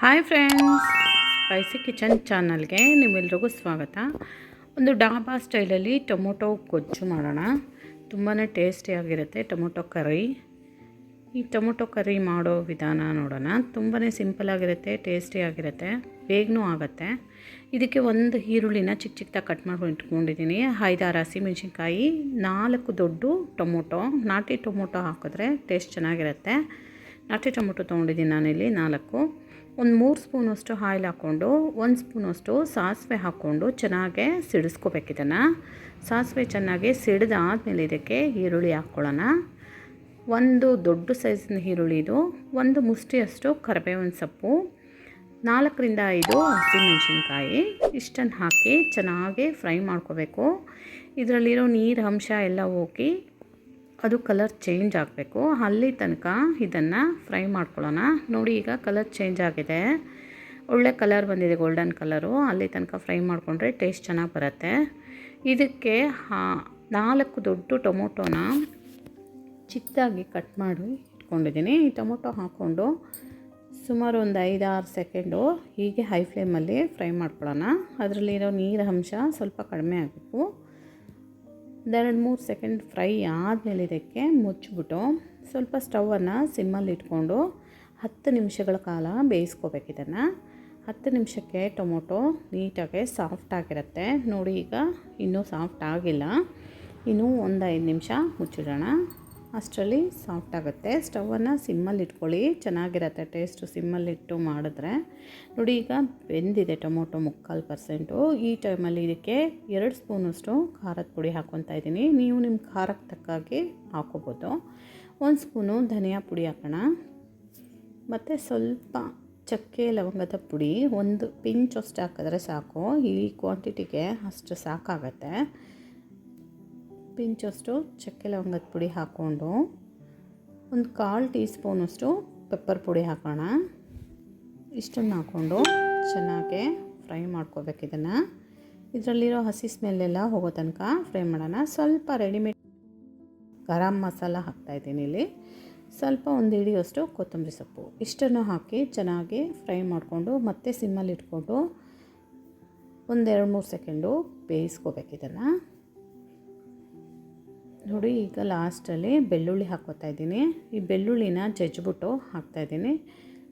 Hi friends. Spicy kitchen ಚಾನಲ್ಗೆ ನಿಮ್ಮೆಲ್ರಿಗೂ ಸ್ವಾಗತ. ಒಂದು ಡಾಬಾ ಸ್ಟೈಲಲ್ಲಿ ಟೊಮೊಟೊ ಗೊಜ್ಜು ಮಾಡೋಣ. ತುಂಬಾ ಟೇಸ್ಟಿಯಾಗಿರುತ್ತೆ ಟೊಮೊಟೊ ಕರಿ. ಈ ಟೊಮೊಟೊ ಕರಿ ಮಾಡೋ ವಿಧಾನ ನೋಡೋಣ. ತುಂಬಾ ಸಿಂಪಲಾಗಿರುತ್ತೆ ಟೇಸ್ಟಿಯಾಗಿರುತ್ತೆ, ಬೇಗನೂ ಆಗುತ್ತೆ. ಇದಕ್ಕೆ ಒಂದು ಈರುಳ್ಳಿನ ಚಿಕ್ಕ ಚಿಕ್ಕದಾಗಿ ಕಟ್ ಮಾಡ್ಕೊಂಡು ಇಟ್ಕೊಂಡಿದ್ದೀನಿ. ಐದಾರು ಹಸಿಮೆಣ್ಸಿನ್ಕಾಯಿ ನಾಲ್ಕು ದೊಡ್ಡ ಟೊಮೊಟೊ. ನಾಟಿ ಟೊಮೊಟೊ ಹಾಕಿದ್ರೆ ಟೇಸ್ಟ್ ಚೆನ್ನಾಗಿರುತ್ತೆ. ನಾಟಿ ಟೊಮೊಟೊ ತೊಗೊಂಡಿದ್ದೀನಿ ನಾನಿಲ್ಲಿ ನಾಲ್ಕು. ಒಂದು ಮೂರು ಸ್ಪೂನಷ್ಟು ಆಯಿಲ್ ಹಾಕ್ಕೊಂಡು, ಒಂದು ಸ್ಪೂನಷ್ಟು ಸಾಸಿವೆ ಹಾಕ್ಕೊಂಡು ಚೆನ್ನಾಗೆ ಸಿಡಿಸ್ಕೋಬೇಕು ಇದನ್ನು. ಸಾಸಿವೆ ಚೆನ್ನಾಗಿ ಸಿಡಿದಾದ್ಮೇಲೆ ಇದಕ್ಕೆ ಈರುಳ್ಳಿ ಹಾಕ್ಕೊಳ್ಳೋಣ. ಒಂದು ದೊಡ್ಡ ಸೈಜಿನ ಈರುಳ್ಳಿ ಇದು, ಒಂದು ಮುಷ್ಟಿಯಷ್ಟು ಕರಿಬೇವಿನ ಸೊಪ್ಪು, ನಾಲ್ಕರಿಂದ ಐದು ಹಸಿಮೆಣಸಿನ್ಕಾಯಿ, ಇಷ್ಟನ್ನು ಹಾಕಿ ಚೆನ್ನಾಗಿ ಫ್ರೈ ಮಾಡ್ಕೋಬೇಕು. ಇದರಲ್ಲಿರೋ ನೀರು ಅಂಶ ಎಲ್ಲ ಹೋಗಿ ಅದು ಕಲರ್ ಚೇಂಜ್ ಆಗಬೇಕು. ಅಲ್ಲಿ ತನಕ ಇದನ್ನು ಫ್ರೈ ಮಾಡ್ಕೊಳ್ಳೋಣ. ನೋಡಿ ಈಗ ಕಲರ್ ಚೇಂಜ್ ಆಗಿದೆ. ಒಳ್ಳೆ ಕಲರ್ ಬಂದಿದೆ ಗೋಲ್ಡನ್ ಕಲರು ಅಲ್ಲಿ ತನಕ ಫ್ರೈ ಮಾಡಿಕೊಂಡ್ರೆ ಟೇಸ್ಟ್ ಚೆನ್ನಾಗಿ ಬರುತ್ತೆ. ಇದಕ್ಕೆ ನಾಲ್ಕು ದೊಡ್ಡ ಟೊಮೊಟೊನ ಚಿಕ್ಕದಾಗಿ ಕಟ್ ಮಾಡಿ ಇಟ್ಕೊಂಡಿದ್ದೀನಿ. ಈ ಟೊಮೊಟೊ ಹಾಕ್ಕೊಂಡು ಸುಮಾರು ಒಂದು ಐದಾರು ಸೆಕೆಂಡು ಹೀಗೆ ಹೈ ಫ್ಲೇಮಲ್ಲಿ ಫ್ರೈ ಮಾಡ್ಕೊಳ್ಳೋಣ. ಅದರಲ್ಲಿರೋ ನೀರ ಅಂಶ ಸ್ವಲ್ಪ ಕಡಿಮೆ ಆಗಬೇಕು. ಒಂದೆರಡು ಮೂರು ಸೆಕೆಂಡ್ ಫ್ರೈ ಆದಮೇಲೆ ಇದಕ್ಕೆ ಮುಚ್ಚಿಬಿಟ್ಟು ಸ್ವಲ್ಪ ಸ್ಟವನ್ನು ಸಿಮ್ಮಲ್ಲಿ ಇಟ್ಕೊಂಡು ಹತ್ತು ನಿಮಿಷಗಳ ಕಾಲ ಬೇಯಿಸ್ಕೋಬೇಕು ಇದನ್ನು. ಹತ್ತು ನಿಮಿಷಕ್ಕೆ ಟೊಮೊಟೊ ನೀಟಾಗಿ ಸಾಫ್ಟ್ ಆಗಿರುತ್ತೆ. ನೋಡಿ ಈಗ ಇನ್ನೂ ಸಾಫ್ಟ್ ಆಗಿಲ್ಲ. ಇನ್ನೂ ಒಂದು ಐದು ನಿಮಿಷ ಮುಚ್ಚಿಡೋಣ. ಅಷ್ಟರಲ್ಲಿ ಸಾಫ್ಟ್ ಆಗುತ್ತೆ. ಸ್ಟವನ್ನು ಸಿಮ್ಮಲ್ಲಿ ಇಟ್ಕೊಳ್ಳಿ. ಚೆನ್ನಾಗಿರುತ್ತೆ ಟೇಸ್ಟು ಸಿಮ್ಮಲ್ಲಿಟ್ಟು ಮಾಡಿದ್ರೆ. ನೋಡಿ, ಈಗ ಬೆಂದಿದೆ ಟೊಮೊಟೊ ಮುಕ್ಕಾಲು ಪರ್ಸೆಂಟು. ಈ ಟೈಮಲ್ಲಿ ಇದಕ್ಕೆ ಎರಡು ಸ್ಪೂನಷ್ಟು ಖಾರದ ಪುಡಿ ಹಾಕ್ಕೊತಾ ಇದ್ದೀನಿ. ನೀವು ನಿಮ್ಮ ಖಾರಕ್ಕೆ ತಕ್ಕಾಗಿ ಹಾಕೋಬೋದು. ಒಂದು ಸ್ಪೂನು ಧನಿಯಾ ಪುಡಿ ಹಾಕೋಣ. ಮತ್ತು ಸ್ವಲ್ಪ ಚಕ್ಕೆ ಲವಂಗದ ಪುಡಿ. ಒಂದು ಪಿಂಚ್ ಅಷ್ಟು ಹಾಕಿದ್ರೆ ಸಾಕು. ಈ ಕ್ವಾಂಟಿಟಿಗೆ ಅಷ್ಟು ಸಾಕಾಗತ್ತೆ. ಪಿಂಚಷ್ಟು ಚಕ್ಕೆ ಲವಂಗದ ಪುಡಿ ಹಾಕ್ಕೊಂಡು, ಒಂದು ಕಾಲು ಟೀ ಸ್ಪೂನಷ್ಟು ಪೆಪ್ಪರ್ ಪುಡಿ ಹಾಕೋಣ. ಇಷ್ಟನ್ನು ಹಾಕ್ಕೊಂಡು ಚೆನ್ನಾಗಿ ಫ್ರೈ ಮಾಡ್ಕೋಬೇಕು ಇದನ್ನು. ಇದರಲ್ಲಿರೋ ಹಸಿ ಸ್ಮೆಲ್ಲೆಲ್ಲ ಹೋಗೋ ತನಕ ಫ್ರೈ ಮಾಡೋಣ. ಸ್ವಲ್ಪ ರೆಡಿಮೇಡ್ ಗರಂ ಮಸಾಲ ಹಾಕ್ತಾಯಿದ್ದೀನಿ ಇಲ್ಲಿ. ಸ್ವಲ್ಪ ಒಂದು ಹಿಡಿಯೋಷ್ಟು ಕೊತ್ತಂಬರಿ ಸೊಪ್ಪು. ಇಷ್ಟನ್ನು ಹಾಕಿ ಚೆನ್ನಾಗಿ ಫ್ರೈ ಮಾಡಿಕೊಂಡು ಮತ್ತೆ ಸಿಮ್ಮಲ್ಲಿ ಇಟ್ಕೊಂಡು ಒಂದೆರಡು ಮೂರು ಸೆಕೆಂಡು ಬೇಯಿಸ್ಕೋಬೇಕು ಇದನ್ನು. ನೋಡಿ, ಈಗ ಲಾಸ್ಟಲ್ಲಿ ಬೆಳ್ಳುಳ್ಳಿ ಹಾಕೋತಾ ಇದ್ದೀನಿ. ಈ ಬೆಳ್ಳುಳ್ಳಿನ ಜಜ್ಜಿಬಿಟ್ಟು ಹಾಕ್ತಾಯಿದ್ದೀನಿ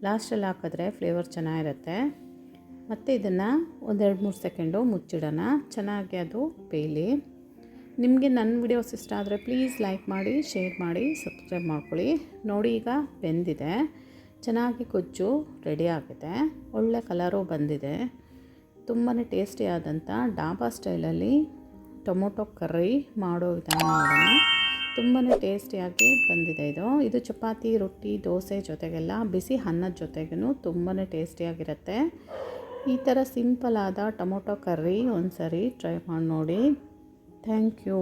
ಲಾಸ್ಟಲ್ಲಿ ಹಾಕಿದ್ರೆ ಫ್ಲೇವರ್ ಚೆನ್ನಾಗಿರುತ್ತೆ. ಮತ್ತು ಇದನ್ನು ಒಂದೆರಡು ಮೂರು ಸೆಕೆಂಡು ಮುಚ್ಚಿಡೋಣ. ಚೆನ್ನಾಗಿ ಅದು ಬೇಯಲಿ. ನಿಮಗೆ ನನ್ನ ವಿಡಿಯೋಸ್ ಇಷ್ಟ ಆದರೆ ಪ್ಲೀಸ್ ಲೈಕ್ ಮಾಡಿ, ಶೇರ್ ಮಾಡಿ, ಸಬ್ಸ್ಕ್ರೈಬ್ ಮಾಡ್ಕೊಳ್ಳಿ. ನೋಡಿ, ಈಗ ಬೆಂದಿದೆ. ಚೆನ್ನಾಗಿ ಕೊಜ್ಜು ರೆಡಿ ಆಗಿದೆ. ಒಳ್ಳೆ ಕಲರು ಬಂದಿದೆ. ತುಂಬಾ ಟೇಸ್ಟಿಯಾದಂಥ ಡಾಬಾ ಸ್ಟೈಲಲ್ಲಿ ಟೊಮೊಟೊ ಕರ್ರಿ ಮಾಡೋ ವಿಧಾನ ನೋಡೋಣ. ತುಂಬಾ ಟೇಸ್ಟಿಯಾಗಿ ಬಂದಿದೆ ಇದು. ಇದು ಚಪಾತಿ, ರೊಟ್ಟಿ, ದೋಸೆ ಜೊತೆಗೆಲ್ಲ ಬಿಸಿ ಅನ್ನದ ಜೊತೆಗೂ ತುಂಬಾ ಟೇಸ್ಟಿಯಾಗಿರುತ್ತೆ. ಈ ಥರ ಸಿಂಪಲಾದ ಟೊಮೊಟೊ ಕರ್ರಿ ಒಂದು ಸರಿ ಟ್ರೈ ಮಾಡಿ ನೋಡಿ. Thank you.